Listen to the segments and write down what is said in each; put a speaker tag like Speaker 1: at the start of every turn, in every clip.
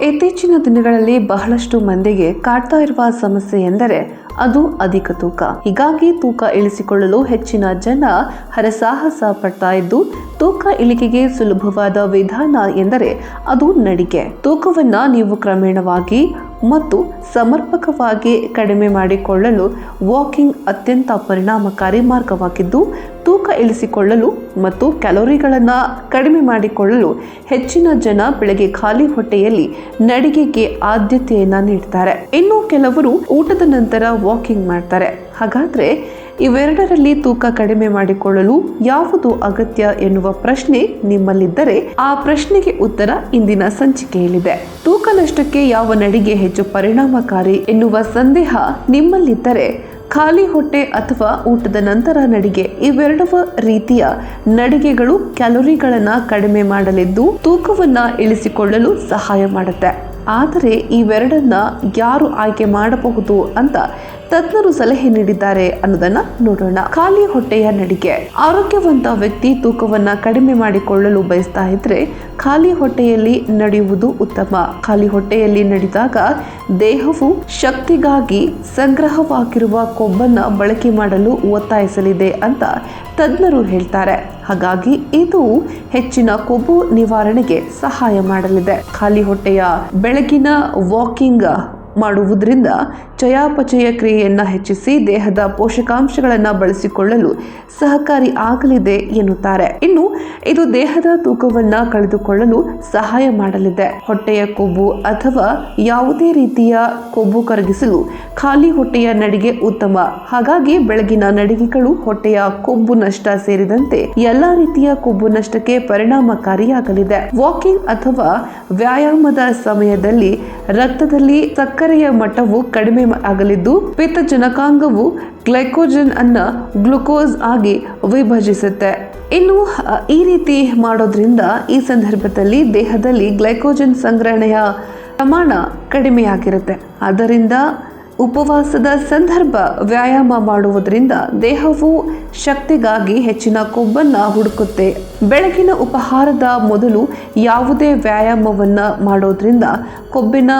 Speaker 1: ಇತ್ತೀಚಿನ ದಿನಗಳಲ್ಲಿ ಬಹಳಷ್ಟು ಮಂದಿಗೆ ಕಾಡ್ತಾ ಇರುವ ಸಮಸ್ಯೆ ಎಂದರೆ ಅದು ಅಧಿಕ ತೂಕ. ಹೀಗಾಗಿ ತೂಕ ಇಳಿಸಿಕೊಳ್ಳಲು ಹೆಚ್ಚಿನ ಜನ ಹರಸಾಹಸ ಪಡ್ತಾ ಇದ್ದು, ತೂಕ ಇಳಿಕೆಗೆ ಸುಲಭವಾದ ವಿಧಾನ ಎಂದರೆ ಅದು ನಡಿಗೆ. ತೂಕವನ್ನ ನೀವು ಕ್ರಮೇಣವಾಗಿ ಮತ್ತು ಸಮರ್ಪಕವಾಗಿ ಕಡಿಮೆ ಮಾಡಿಕೊಳ್ಳಲು ವಾಕಿಂಗ್ ಅತ್ಯಂತ ಪರಿಣಾಮಕಾರಿ ಮಾರ್ಗವಾಗಿದ್ದು, ತೂಕ ಇಳಿಸಿಕೊಳ್ಳಲು ಮತ್ತು ಕ್ಯಾಲೋರಿಗಳನ್ನು ಕಡಿಮೆ ಮಾಡಿಕೊಳ್ಳಲು ಹೆಚ್ಚಿನ ಜನ ಬೆಳಗ್ಗೆ ಖಾಲಿ ಹೊಟ್ಟೆಯಲ್ಲಿ ನಡಿಗೆಗೆ ಆದ್ಯತೆಯನ್ನು ನೀಡ್ತಾರೆ. ಇನ್ನು ಕೆಲವರು ಊಟದ ನಂತರ ವಾಕಿಂಗ್ ಮಾಡ್ತಾರೆ. ಹಾಗಾದ್ರೆ ಇವೆರಡರಲ್ಲಿ ತೂಕ ಕಡಿಮೆ ಮಾಡಿಕೊಳ್ಳಲು ಯಾವುದು ಅಗತ್ಯ ಎನ್ನುವ ಪ್ರಶ್ನೆ ನಿಮ್ಮಲ್ಲಿದ್ದರೆ ಆ ಪ್ರಶ್ನೆಗೆ ಉತ್ತರ ಇಂದಿನ ಸಂಚಿಕೆಯಲ್ಲಿದೆ. ತೂಕ ನಷ್ಟಕ್ಕೆ ಯಾವ ನಡಿಗೆ ಹೆಚ್ಚು ಪರಿಣಾಮಕಾರಿ ಎನ್ನುವ ಸಂದೇಹ ನಿಮ್ಮಲ್ಲಿದ್ದರೆ ಖಾಲಿ ಹೊಟ್ಟೆ ಅಥವಾ ಊಟದ ನಂತರ ನಡಿಗೆ ಇವೆರಡವ ರೀತಿಯ ನಡಿಗೆಗಳು ಕ್ಯಾಲೋರಿಗಳನ್ನು ಕಡಿಮೆ ಮಾಡಲಿದ್ದು ತೂಕವನ್ನು ಇಳಿಸಿಕೊಳ್ಳಲು ಸಹಾಯ ಮಾಡುತ್ತೆ. ಆದರೆ ಇವೆರಡನ್ನ ಯಾರು ಆಯ್ಕೆ ಮಾಡಬಹುದು ಅಂತ ತಜ್ಞರು ಸಲಹೆ ನೀಡಿದ್ದಾರೆ ಅನ್ನೋದನ್ನ ನೋಡೋಣ. ಖಾಲಿ ಹೊಟ್ಟೆಯ ನಡಿಗೆ. ಆರೋಗ್ಯವಂತ ವ್ಯಕ್ತಿ ತೂಕವನ್ನ ಕಡಿಮೆ ಮಾಡಿಕೊಳ್ಳಲು ಬಯಸ್ತಾ ಇದ್ರೆ ಖಾಲಿ ಹೊಟ್ಟೆಯಲ್ಲಿ ನಡೆಯುವುದು ಉತ್ತಮ. ಖಾಲಿ ಹೊಟ್ಟೆಯಲ್ಲಿ ನಡೆದಾಗ ದೇಹವು ಶಕ್ತಿಗಾಗಿ ಸಂಗ್ರಹವಾಗಿರುವ ಕೊಬ್ಬನ್ನ ಬಳಕೆ ಮಾಡಲು ಒತ್ತಾಯಿಸಲಿದೆ ಅಂತ ತಜ್ಞರು ಹೇಳ್ತಾರೆ. ಹಾಗಾಗಿ ಇದು ಹೆಚ್ಚಿನ ಕೊಬ್ಬು ನಿವಾರಣೆಗೆ ಸಹಾಯ ಮಾಡಲಿದೆ. ಖಾಲಿ ಹೊಟ್ಟೆಯ ಬೆಳಗಿನ ವಾಕಿಂಗ್ ಮಾಡುವುದರಿಂದ ಚಯಾಪಚಯ ಕ್ರಿಯೆಯನ್ನ ಹೆಚ್ಚಿಸಿ ದೇಹದ ಪೋಷಕಾಂಶಗಳನ್ನು ಬಳಸಿಕೊಳ್ಳಲು ಸಹಕಾರಿ ಆಗಲಿದೆ ಎನ್ನುತ್ತಾರೆ. ಇನ್ನು ಇದು ದೇಹದ ತೂಕವನ್ನು ಕಳೆದುಕೊಳ್ಳಲು ಸಹಾಯ ಮಾಡಲಿದೆ. ಹೊಟ್ಟೆಯ ಕೊಬ್ಬು ಅಥವಾ ಯಾವುದೇ ರೀತಿಯ ಕೊಬ್ಬು ಕರಗಿಸಲು ಖಾಲಿ ಹೊಟ್ಟೆಯ ನಡಿಗೆ ಉತ್ತಮ. ಹಾಗಾಗಿ ಬೆಳಗಿನ ನಡಿಗೆಗಳು ಹೊಟ್ಟೆಯ ಕೊಬ್ಬು ನಷ್ಟ ಸೇರಿದಂತೆ ಎಲ್ಲಾ ರೀತಿಯ ಕೊಬ್ಬು ನಷ್ಟಕ್ಕೆ ಪರಿಣಾಮಕಾರಿಯಾಗಲಿದೆ. ವಾಕಿಂಗ್ ಅಥವಾ ವ್ಯಾಯಾಮದ ಸಮಯದಲ್ಲಿ ರಕ್ತದಲ್ಲಿ ಸಕ್ಕರೆಯ ಮಟ್ಟವು ಕಡಿಮೆ ಆಗಲಿದ್ದು ಪಿತ್ತಜನಕಾಂಗವು ಗ್ಲೈಕೋಜನ್ ಅನ್ನ ಗ್ಲುಕೋಸ್ ಆಗಿ ವಿಭಜಿಸುತ್ತೆ. ಇನ್ನು ಈ ರೀತಿ ಮಾಡೋದ್ರಿಂದ ಈ ಸಂದರ್ಭದಲ್ಲಿ ದೇಹದಲ್ಲಿ ಗ್ಲೈಕೋಜನ್ ಸಂಗ್ರಹಣೆಯ ಪ್ರಮಾಣ ಕಡಿಮೆಯಾಗಿರುತ್ತೆ. ಆದ್ದರಿಂದ ಉಪವಾಸದ ಸಂದರ್ಭ ವ್ಯಾಯಾಮ ಮಾಡುವುದರಿಂದ ದೇಹವು ಶಕ್ತಿಗಾಗಿ ಹೆಚ್ಚಿನ ಕೊಬ್ಬನ್ನು ಹುಡುಕುತ್ತೆ. ಬೆಳಗಿನ ಉಪಹಾರದ ಮೊದಲು ಯಾವುದೇ ವ್ಯಾಯಾಮವನ್ನು ಮಾಡೋದ್ರಿಂದ ಕೊಬ್ಬಿನ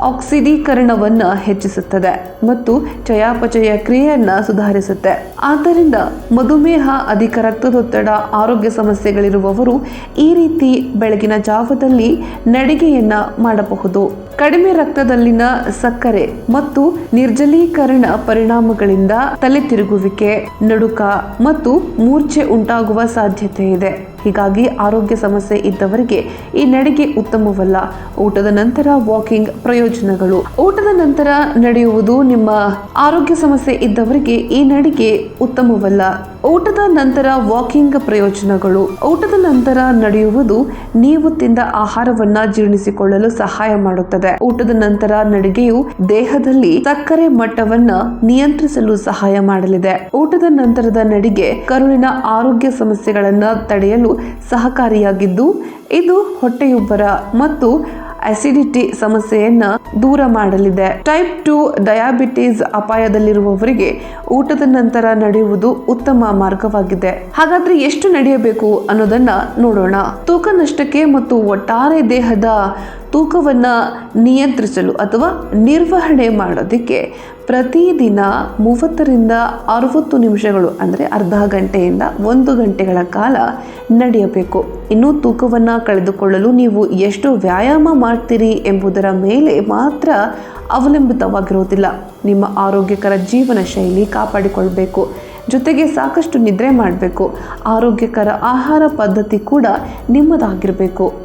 Speaker 1: ಆಕ್ಸಿಡೀಕರಣವನ್ನು ಹೆಚ್ಚಿಸುತ್ತದೆ ಮತ್ತು ಚಯಾಪಚಯ ಕ್ರಿಯೆಯನ್ನು ಸುಧಾರಿಸುತ್ತೆ. ಆದ್ದರಿಂದ ಮಧುಮೇಹ, ಅಧಿಕ ರಕ್ತದೊತ್ತಡ, ಆರೋಗ್ಯ ಸಮಸ್ಯೆಗಳಿರುವವರು ಈ ರೀತಿ ಬೆಳಗಿನ ಜಾವದಲ್ಲಿ ನಡಿಗೆಯನ್ನು ಮಾಡಬಹುದು. ಕಡಿಮೆ ರಕ್ತದಲ್ಲಿನ ಸಕ್ಕರೆ ಮತ್ತು ನಿರ್ಜಲೀಕರಣ ಪರಿಣಾಮಗಳಿಂದ ತಲೆ ತಿರುಗುವಿಕೆ ನಡುಕ ಮತ್ತು ಮೂರ್ಛೆ ಉಂಟಾಗುವ ಸಾಧ್ಯತೆ ಇದೆ. ಹೀಗಾಗಿ ಆರೋಗ್ಯ ಸಮಸ್ಯೆ ಇದ್ದವರಿಗೆ ಈ ನಡಿಗೆ ಉತ್ತಮವಲ್ಲ. ಊಟದ ನಂತರ ವಾಕಿಂಗ್ ಪ್ರಯೋಜನಗಳು. ಊಟದ ನಂತರ ನಡೆಯುವುದು ನಿಮ್ಮ ಆರೋಗ್ಯ ಸಮಸ್ಯೆ ಇದ್ದವರಿಗೆ ಈ ನಡಿಗೆ ಉತ್ತಮವಲ್ಲ. ಊಟದ ನಂತರ ವಾಕಿಂಗ್ ಪ್ರಯೋಜನಗಳು. ಊಟದ ನಂತರ ನಡೆಯುವುದು ನೀವು ತಿಂದ ಆಹಾರವನ್ನ ಜೀರ್ಣಿಸಿಕೊಳ್ಳಲು ಸಹಾಯ ಮಾಡುತ್ತದೆ. ಊಟದ ನಂತರ ನಡಿಗೆಯು ದೇಹದಲ್ಲಿ ಸಕ್ಕರೆ ಮಟ್ಟವನ್ನ ನಿಯಂತ್ರಿಸಲು ಸಹಾಯ ಮಾಡಲಿದೆ. ಊಟದ ನಂತರದ ನಡಿಗೆ ಕರುಳಿನ ಆರೋಗ್ಯ ಸಮಸ್ಯೆಗಳನ್ನ ತಡೆಯಲು ಸಹಕಾರಿಯಾಗಿದ್ದು, ಇದು ಹೊಟ್ಟೆಯುಬ್ಬರ ಮತ್ತು ಅಸಿಡಿಟಿ ಸಮಸ್ಯೆಯನ್ನು ದೂರ ಮಾಡಲಿದೆ. ಟೈಪ್ ಟು ಡಯಾಬಿಟೀಸ್ ಅಪಾಯದಲ್ಲಿರುವವರಿಗೆ ಊಟದ ನಂತರ ನಡೆಯುವುದು ಉತ್ತಮ ಮಾರ್ಗವಾಗಿದೆ. ಹಾಗಾದ್ರೆ ಎಷ್ಟು ನಡೆಯಬೇಕು ಅನ್ನೋದನ್ನ ನೋಡೋಣ. ತೂಕ ನಷ್ಟಕ್ಕೆ ಮತ್ತು ಒಟ್ಟಾರೆ ದೇಹದ ತೂಕವನ್ನು ನಿಯಂತ್ರಿಸಲು ಅಥವಾ ನಿರ್ವಹಣೆ ಮಾಡೋದಕ್ಕೆ ಪ್ರತಿದಿನ ಮೂವತ್ತರಿಂದ ಅರವತ್ತು ನಿಮಿಷಗಳು, ಅಂದರೆ ಅರ್ಧ ಗಂಟೆಯಿಂದ ಒಂದು ಗಂಟೆಗಳ ಕಾಲ ನಡೆಯಬೇಕು. ಇನ್ನು ತೂಕವನ್ನು ಕಳೆದುಕೊಳ್ಳಲು ನೀವು ಎಷ್ಟು ವ್ಯಾಯಾಮ ಮಾಡ್ತೀರಿ ಎಂಬುದರ ಮೇಲೆ ಮಾತ್ರ ಅವಲಂಬಿತವಾಗಿರುವುದಿಲ್ಲ. ನಿಮ್ಮ ಆರೋಗ್ಯಕರ ಜೀವನ ಶೈಲಿ ಕಾಪಾಡಿಕೊಳ್ಬೇಕು. ಜೊತೆಗೆ ಸಾಕಷ್ಟು ನಿದ್ರೆ ಮಾಡಬೇಕು. ಆರೋಗ್ಯಕರ ಆಹಾರ ಪದ್ಧತಿ ಕೂಡ ನಿಮ್ಮದಾಗಿರಬೇಕು.